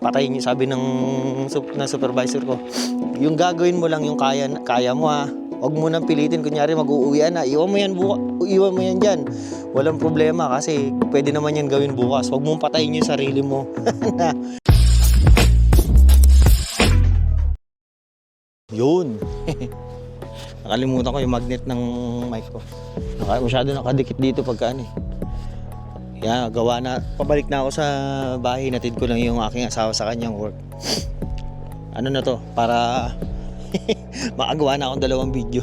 yung sabi ng, ng supervisor ko. Yung gagawin mo lang yung kaya, kaya mo ha. Huwag mo nang pilitin. Kunyari mag-uuwian na. Iwan mo yan buka, iwan mo yan dyan. Walang problema kasi pwede naman yan gawin bukas. Huwag mong patayin yung sarili mo. Yun. Nakalimutan ko yung magnet ng mic ko. Naka, masyado nakadikit dito pagka ano eh. Yeah, gawa na. Pabalik na ako sa bahay. Natid ko lang yung aking asawa sa kanyang work. Ano na to? Para makagawa na akong dalawang video.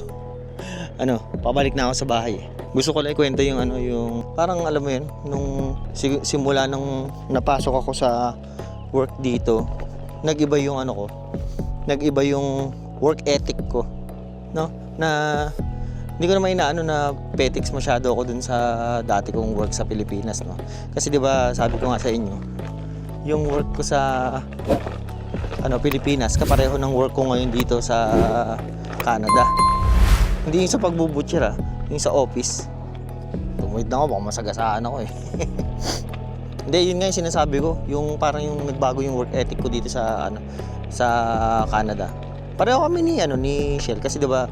Ano, pabalik na ako sa bahay. Gusto ko lang ikwento yung ano, yung parang alam mo yun, nung si- simula nung napasok ako sa work dito, nag-iba yung ano ko, nag-iba yung work ethic ko, no? Na hindi ko naman inaano na petics masyado ako dun sa dati kong work sa Pilipinas, no? Kasi 'di ba, sabi ko nga sa inyo, yung work ko sa ano Pilipinas, kapareho ng work ko ngayon dito sa Canada. Hindi yung sa pagbubutcher ah, yung sa office. Tumuwid na ako, baka masagasaan ako eh. Hindi, yun nga yung sinasabi ko, yung parang yung nagbago yung work ethic ko dito sa ano sa Canada. Pareho kami ni ano ni Shell kasi 'di ba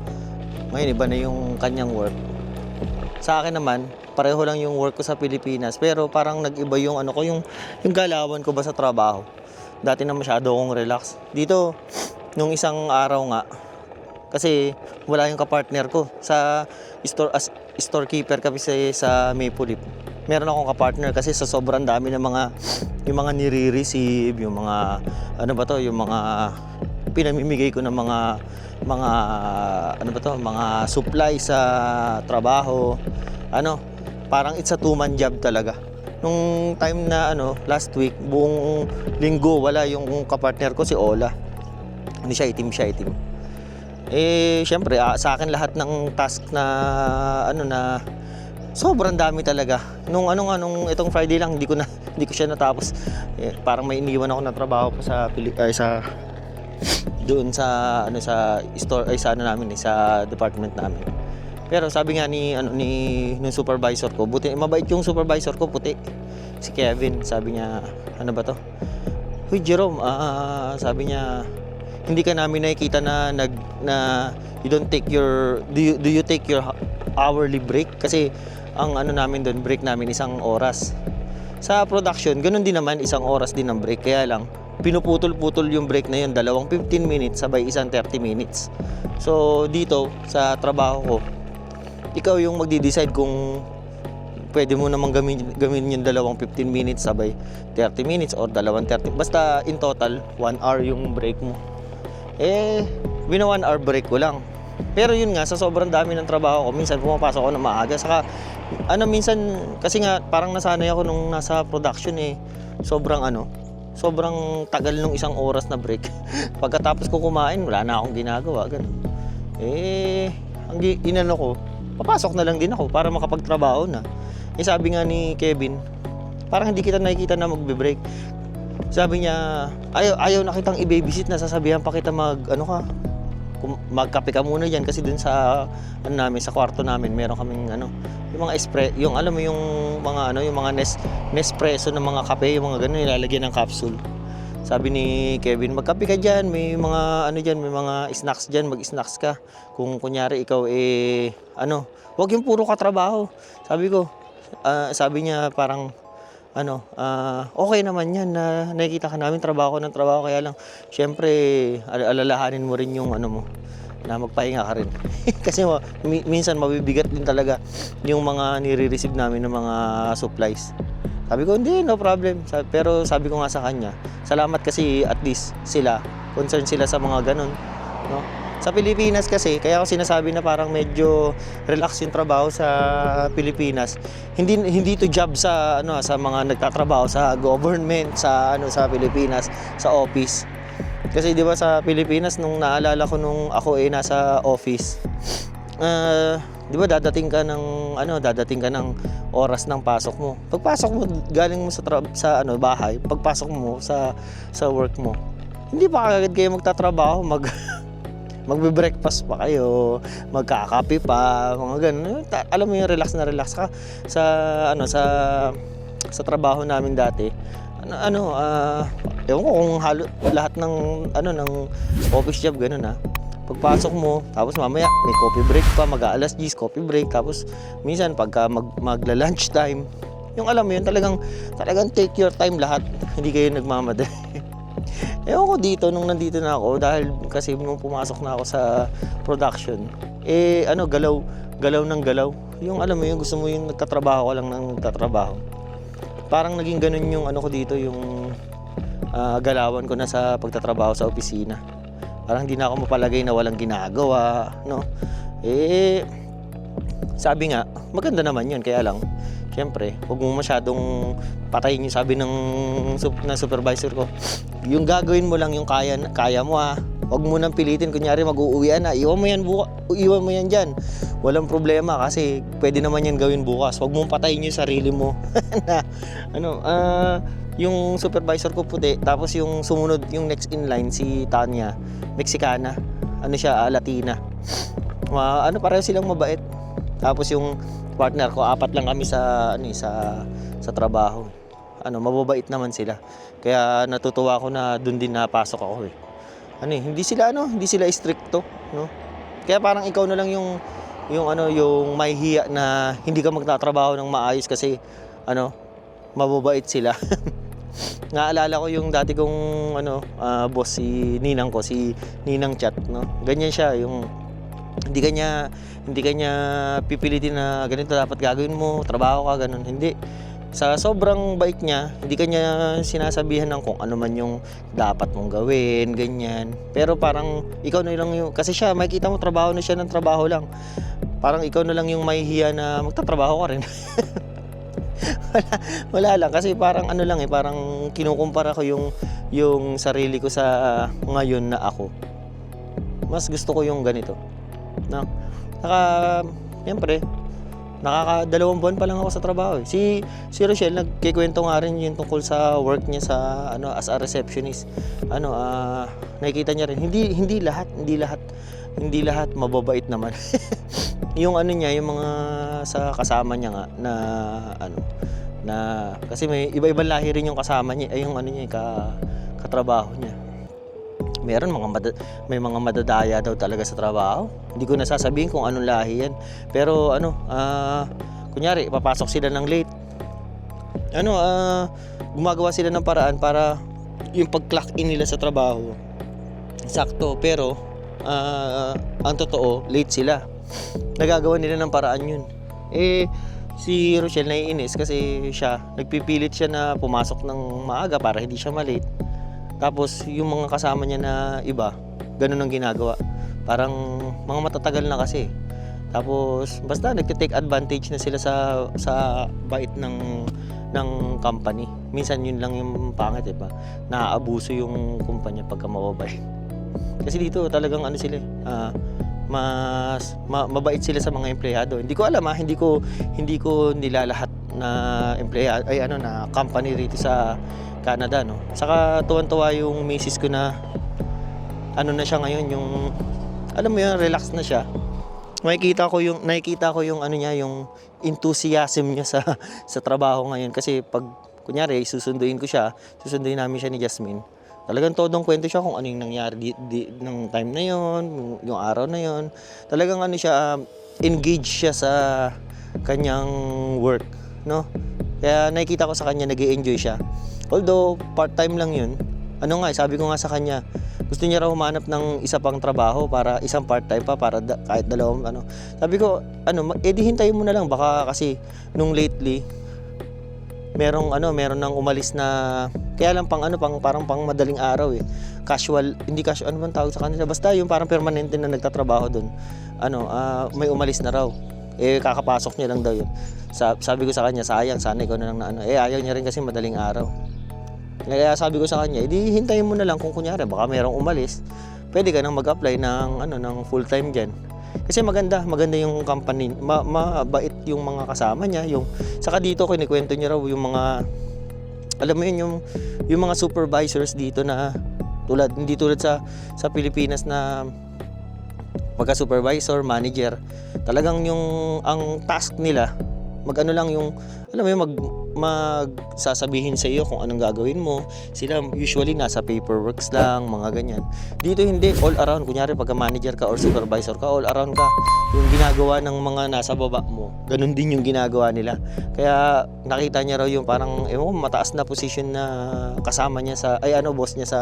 ngayon iba na yung kanyang work. Sa akin naman, pareho lang yung work ko sa Pilipinas pero parang nag-iba yung ano ko yung yung galawan ko ba sa trabaho. Dati na masyado akong relax. Dito nung isang araw nga kasi wala yung kapartner ko sa store as storekeeper kami sa, sa Maple Leaf. Meron akong kapartner kasi sa sobrang dami ng mga yung mga nire-receive, yung mga ano ba to, yung mga pinamimigay ko ng mga mga ano ba to, mga supply sa trabaho. Ano, parang it's a two-man job talaga. Nung time na ano, last week, buong linggo wala yung kapartner ko si Ola. Hindi siya itim, siya itim. Eh, syempre, ah, sa akin lahat ng task na ano na sobrang dami talaga. Nung ano nga nung itong Friday lang hindi ko na hindi ko siya natapos. Eh, parang may iniwan ako na trabaho pa sa Pili- ay, sa doon sa ano sa store ay sa ano namin eh, sa department namin. Pero sabi nga ni ano ni nung supervisor ko, buti mabait yung supervisor ko puti. Si Kevin, sabi niya, ano ba to? Huy Jerome, ah, sabi niya, hindi ka namin nakikita na nag na you don't take your do you, do you take your hourly break kasi ang ano namin doon break namin isang oras sa production ganun din naman isang oras din ang break kaya lang pinuputol-putol yung break na yun dalawang 15 minutes sabay isang 30 minutes so dito sa trabaho ko ikaw yung magdi-decide kung pwede mo namang gawin, gawin yung dalawang 15 minutes sabay 30 minutes or dalawang 30 basta in total 1 hour yung break mo eh, bina one hour break ko lang. Pero yun nga, sa sobrang dami ng trabaho ko, minsan pumapasok ako na maaga. Saka, ano, minsan, kasi nga, parang nasanay ako nung nasa production eh. Sobrang ano, sobrang tagal nung isang oras na break. Pagkatapos ko kumain, wala na akong ginagawa, ganun. Eh, ang inano ko, papasok na lang din ako para makapagtrabaho na. Eh, sabi nga ni Kevin, parang hindi kita nakikita na magbe-break. Sabi niya, ayaw, ayaw na kitang i-babysit, nasasabihan pa kita mag, ano ka, magkape ka muna diyan kasi dun sa ano namin sa kwarto namin meron kaming ano mga espre yung alam mo yung mga ano yung mga Nes Nespresso ng mga kape yung mga ganun nilalagyan ng capsule. Sabi ni Kevin magkape ka diyan may mga ano diyan may mga snacks diyan mag-snacks ka. Kung kunyari ikaw eh ano wag yung puro ka trabaho sabi ko ah, sabi niya parang ano, ah, okay naman yan na nakikita ka namin trabaho ng trabaho kaya lang syempre al- alalahanin mo rin yung ano mo na magpahinga ka rin. Kasi mi- minsan mabibigat din talaga yung mga nire-receive namin ng mga supplies. Sabi ko, hindi, no problem. Sa- Pero sabi ko nga sa kanya, salamat kasi at least sila, concerned sila sa mga ganun. No? Sa Pilipinas kasi, kaya ako sinasabi na parang medyo relax yung trabaho sa Pilipinas. Hindi hindi to job sa ano sa mga nagtatrabaho sa government sa ano sa Pilipinas, sa office. Kasi 'di ba sa Pilipinas nung naalala ko nung ako eh nasa office. ah, 'di ba dadating ka ng ano, dadating ka ng oras ng pasok mo. Pagpasok mo galing mo sa sa ano bahay, pagpasok mo sa sa work mo. Hindi pa agad kayo magtatrabaho, mag magbe-breakfast pa kayo, magkakape pa, mga ganun. Alam mo yung relax na relax ka sa ano sa sa trabaho namin dati. Ano, ano ah, ewan ko kung halo, lahat ng, ano, ng office job, ganun ah. Pagpasok mo, tapos mamaya may coffee break pa, mag-aalas 10, coffee break, tapos minsan pagka mag, magla-lunch time, yung alam mo yun, talagang, talagang take your time lahat, hindi kayo nagmamadali. Ewan ko dito, nung nandito na ako, dahil kasi nung pumasok na ako sa production, eh, ano, galaw, galaw ng galaw. Yung alam mo yun, gusto mo yung nagtatrabaho ka lang ng nagtatrabaho. Parang naging ganun yung ano ko dito, yung ah, galawan ko na sa pagtatrabaho sa opisina. Parang hindi na ako mapalagay na walang ginagawa, no? Eh, sabi nga, maganda naman yun, kaya lang, Siyempre, huwag mo masyadong patayin yung sabi ng, ng supervisor ko. Yung gagawin mo lang yung kaya, kaya mo ha. Huwag mo nang pilitin. Kunyari mag-uuwian na. Iwan mo yan buka, iwan mo yan dyan. Walang problema kasi pwede naman yan gawin bukas. Huwag mong patayin yung sarili mo. ano, ah, yung supervisor ko puti. Tapos yung sumunod, yung next in line, si Tanya. Mexicana. Ano siya, ah, Latina. Ma, ano, pareho silang mabait. Tapos yung partner ko, apat lang kami sa ano eh, sa sa trabaho. Ano, mababait naman sila. Kaya natutuwa ako na doon din napasok ako eh. Ano eh, hindi sila ano, hindi sila stricto, no? Kaya parang ikaw na lang yung yung ano, yung may hiya na hindi ka magtatrabaho ng maayos kasi ano, mababait sila. Naalala ko yung dati kong ano, ah, boss si Ninang ko, si Ninang Chat, no? Ganyan siya, yung hindi kanya hindi kanya pipilitin na ganito dapat gagawin mo, trabaho ka ganun. Hindi. Sa sobrang bait niya, hindi kanya sinasabihan ng kung ano man yung dapat mong gawin, ganyan. Pero parang ikaw na lang yung kasi siya makikita mo trabaho na siya ng trabaho lang. Parang ikaw na lang yung mahihiya na magtatrabaho ka rin. wala, wala lang kasi parang ano lang eh, parang kinukumpara ko yung yung sarili ko sa ngayon na ako. Mas gusto ko yung ganito. No? Saka, siyempre, nakakadalawang buwan pa lang ako sa trabaho. eh. Si, si Rochelle, nagkikwento nga rin yung tungkol sa work niya sa, ano, as a receptionist. Ano, ah, nakikita niya rin, hindi, hindi lahat, hindi lahat, hindi lahat mababait naman. yung ano niya, yung mga sa kasama niya nga, na, ano, na, kasi may iba-ibang lahi rin yung kasama niya, ay yung ano niya, ka, katrabaho niya meron mga mada- may mga madadaya daw talaga sa trabaho. Hindi ko nasasabihin kung anong lahi yan. Pero ano, ah, kunyari, papasok sila ng late. Ano, ah, gumagawa sila ng paraan para yung pag-clock in nila sa trabaho. Sakto, pero ah, ang totoo, late sila. Nagagawa nila ng paraan yun. Eh, si Rochelle naiinis kasi siya, nagpipilit siya na pumasok ng maaga para hindi siya malate. Tapos yung mga kasama niya na iba, ganun ang ginagawa. Parang mga matatagal na kasi. Tapos basta nagte-take advantage na sila sa sa bait ng ng company. Minsan yun lang yung pangit, eh ba? Naaabuso yung kumpanya pagka mababait. Kasi dito talagang ano sila, ah, mas ma- mabait sila sa mga empleyado. Hindi ko alam ha, hindi ko hindi ko nilalahat na empleyado ay ano na company rito sa Canada no. Saka tuwan-tuwa yung misis ko na ano na siya ngayon yung alam mo yun relax na siya. Makikita ko yung nakikita ko yung ano niya yung enthusiasm niya sa sa trabaho ngayon kasi pag kunyari susunduin ko siya, susunduin namin siya ni Jasmine. Talagang todong kwento siya kung ano yung nangyari di, di, ng time na yon, yung, araw na yon. Talagang ano siya um, engaged siya sa kanyang work, no? Kaya nakikita ko sa kanya nag enjoy siya. Although part-time lang yun, ano nga, eh, sabi ko nga sa kanya, gusto niya raw humanap ng isa pang trabaho para isang part-time pa para da- kahit dalawang ano. Sabi ko, ano, edi hintayin mo na lang baka kasi nung lately merong ano, meron nang umalis na kaya lang pang ano, pang parang pang madaling araw eh. Casual, hindi casual, ano man tawag sa kanila? Basta yung parang permanente na nagtatrabaho doon. Ano, ah, may umalis na raw. Eh, kakapasok niya lang daw yun. Sa- sabi ko sa kanya, sayang, sana ikaw na lang na ano. Eh, ayaw niya rin kasi madaling araw. Kaya sabi ko sa kanya, edi hintayin mo na lang kung kunyari baka merong umalis. Pwede ka nang mag-apply ng ano ng full-time diyan. Kasi maganda, maganda yung company, ma mabait yung mga kasama niya, yung saka dito kinikwento niya raw yung mga alam mo yun yung yung mga supervisors dito na tulad hindi tulad sa sa Pilipinas na pagka supervisor, manager, talagang yung ang task nila mag ano lang yung alam mo yun mag magsasabihin sa iyo kung anong gagawin mo. Sila usually nasa paperworks lang, mga ganyan. Dito hindi, all around. Kunyari pagka manager ka or supervisor ka, all around ka. Yung ginagawa ng mga nasa baba mo, ganun din yung ginagawa nila. Kaya nakita niya raw yung parang, ewan ko, mataas na position na kasama niya sa, ay ano, boss niya sa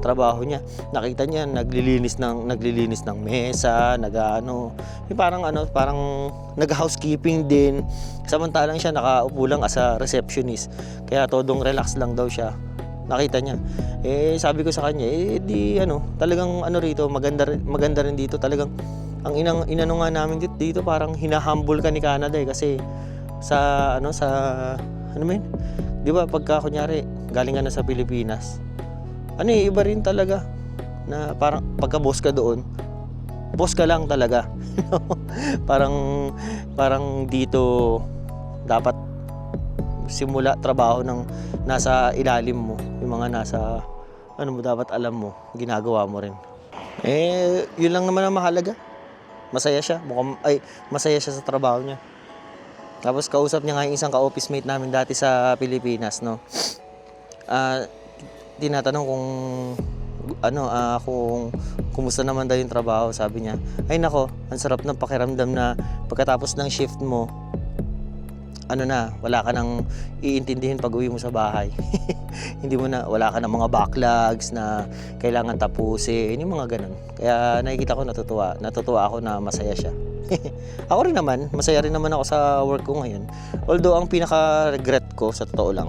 trabaho niya. Nakita niya, naglilinis ng, naglilinis ng mesa, nag-ano, yung parang ano, parang nag-housekeeping din. Samantalang siya nakaupo lang as a receptionist. Kaya todong relax lang daw siya. Nakita niya. Eh sabi ko sa kanya, eh di ano, talagang ano rito, maganda maganda rin dito talagang ang inang inano nga namin dito, dito parang hinahumble ka ni Canada eh kasi sa ano sa ano men? 'Di ba pagka kunyari galing ka na sa Pilipinas. Ano eh, iba rin talaga na parang pagka boss ka doon, boss ka lang talaga. parang parang dito dapat simula trabaho ng nasa ilalim mo, yung mga nasa ano mo dapat alam mo, ginagawa mo rin. Eh, yun lang naman ang mahalaga. Masaya siya, mukhang, ay, masaya siya sa trabaho niya. Tapos kausap niya nga yung isang ka-office mate namin dati sa Pilipinas, no. Ah, tinatanong kung ano, ah, kung kumusta naman daw yung trabaho, sabi niya. Ay nako, ang sarap ng pakiramdam na pagkatapos ng shift mo, ano na, wala ka nang iintindihin pag uwi mo sa bahay. Hindi mo na, wala ka ng mga backlogs na kailangan tapusin, yung mga ganun. Kaya nakikita ko natutuwa, natutuwa ako na masaya siya. ako rin naman, masaya rin naman ako sa work ko ngayon. Although ang pinaka-regret ko, sa totoo lang,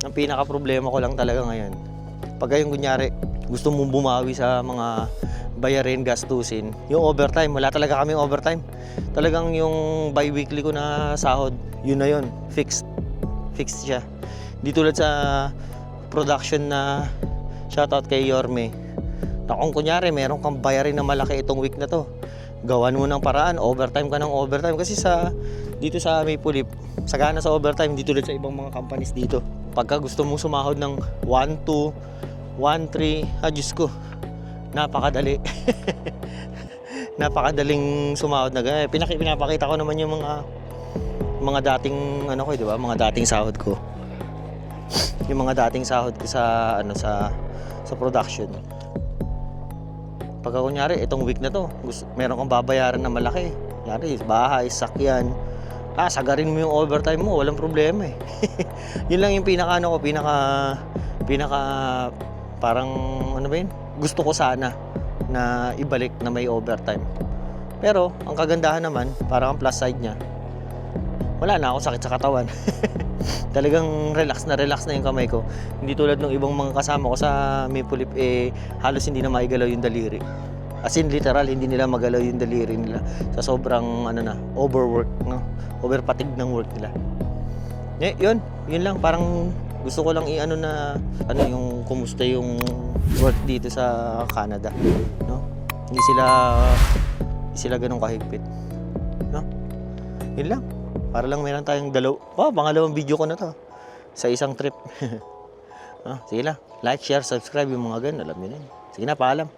ang pinaka-problema ko lang talaga ngayon, pag yung kunyari, gusto mong bumawi sa mga bayarin, gastusin, yung overtime, wala talaga kami overtime. Talagang yung bi-weekly ko na sahod, yun na yun, fixed. Fixed siya. Di tulad sa production na shoutout kay Yorme. Na kung kunyari, meron kang bayarin na malaki itong week na to, gawan mo ng paraan, overtime ka ng overtime. Kasi sa, dito sa Maple Leaf, sagana sa overtime, di tulad sa ibang mga companies dito. Pagka gusto mong sumahod ng 1, 2, 1, 3, ah, Diyos ko, napakadali. Napakadaling sumahod na ganyan. Pinaki, pinapakita ko naman yung mga mga dating ano ko, 'di ba? Mga dating sahod ko. Yung mga dating sahod ko sa ano sa sa production. Pagka kunyari, itong week na to, gusto, meron kang babayaran na malaki. Kunyari, bahay, sakyan. Ah, sagarin mo yung overtime mo, walang problema eh. yun lang yung pinaka ano ko, pinaka pinaka parang ano ba yun? Gusto ko sana na ibalik na may overtime. Pero ang kagandahan naman, parang ang plus side niya, wala na ako sakit sa katawan. Talagang relax na relax na yung kamay ko. Hindi tulad ng ibang mga kasama ko sa Maple Leaf, eh, halos hindi na maigalaw yung daliri. As in literal, hindi nila magalaw yung daliri nila sa sobrang ano na, overwork, no? Overpatig ng work nila. Eh, yun, yun lang parang gusto ko lang i-ano na ano yung kumusta yung work dito sa Canada, no? Hindi sila hindi sila ganun kahigpit. No? Yun lang. Para lang meron tayong dalaw, oh, pangalawang video ko na to sa isang trip. ah, sige lang. Like, share, subscribe yung mga ganun. Alam niyo na yun. Sige na, paalam.